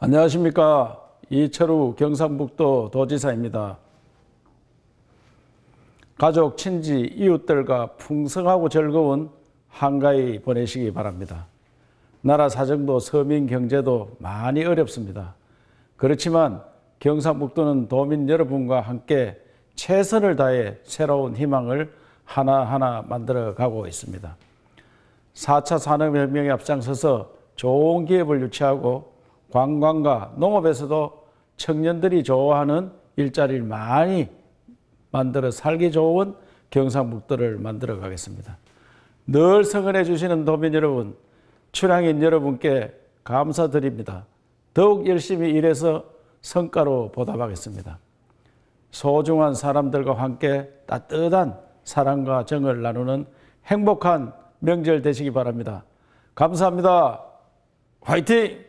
안녕하십니까. 이철우 경상북도 도지사입니다. 가족, 친지, 이웃들과 풍성하고 즐거운 한가위 보내시기 바랍니다. 나라 사정도 서민 경제도 많이 어렵습니다. 그렇지만 경상북도는 도민 여러분과 함께 최선을 다해 새로운 희망을 하나하나 만들어 가고 있습니다. 4차 산업혁명에 앞장서서 좋은 기업을 유치하고 관광과 농업에서도 청년들이 좋아하는 일자리를 많이 만들어 살기 좋은 경상북도를 만들어 가겠습니다. 늘 성원해 주시는 도민 여러분, 출향인 여러분께 감사드립니다. 더욱 열심히 일해서 성과로 보답하겠습니다. 소중한 사람들과 함께 따뜻한 사랑과 정을 나누는 행복한 명절 되시기 바랍니다. 감사합니다. 화이팅!